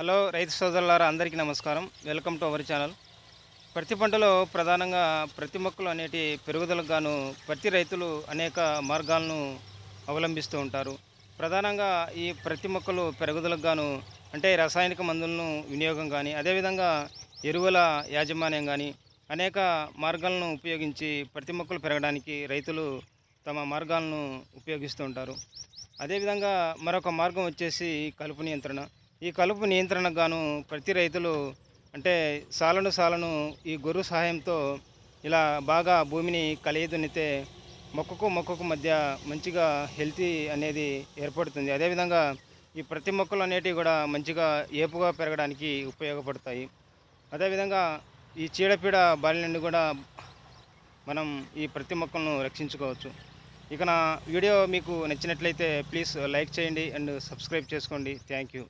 Hello రైతు సోదరులారా అందరికీ నమస్కారం. Welcome to our channel. ప్రతి పంటలో ప్రధానంగా ప్రతి మొక్కలు అనేటి పెరుగుదలకు గాను ప్రతి రైతులు అనేక మార్గాలను అవలంబిస్తూ ఉంటారు. ప్రధానంగా ఈ ప్రతి మొక్కలు పెరుగుదలకు గాను అంటే రసాయనిక మందులను వినియోగం కానీ అదేవిధంగా ఎరువుల యాజమాన్యం కానీ అనేక మార్గాలను ఉపయోగించి ప్రతి మొక్కలు పెరగడానికి రైతులు తమ మార్గాలను ఉపయోగిస్తూ ఉంటారు. అదేవిధంగా మరొక మార్గం వచ్చేసి కలుపు నియంత్రణ. ఈ కలుపు నియంత్రణకు గాను ప్రతి రైతులు అంటే సాలను సాలను ఈ గొర్రు సహాయంతో ఇలా బాగా భూమిని కలియదునితే మొక్కకు మొక్కకు మధ్య మంచిగా హెల్తీ అనేది ఏర్పడుతుంది. అదేవిధంగా ఈ ప్రతి మొక్కలు అనేటివి కూడా మంచిగా ఏపుగా పెరగడానికి ఉపయోగపడతాయి. అదేవిధంగా ఈ చీడపీడ బారి నుండి కూడా మనం ఈ ప్రతి మొక్కలను రక్షించుకోవచ్చు. ఇక నా వీడియో మీకు నచ్చినట్లయితే ప్లీజ్ లైక్ చేయండి అండ్ సబ్స్క్రైబ్ చేసుకోండి. Thank you.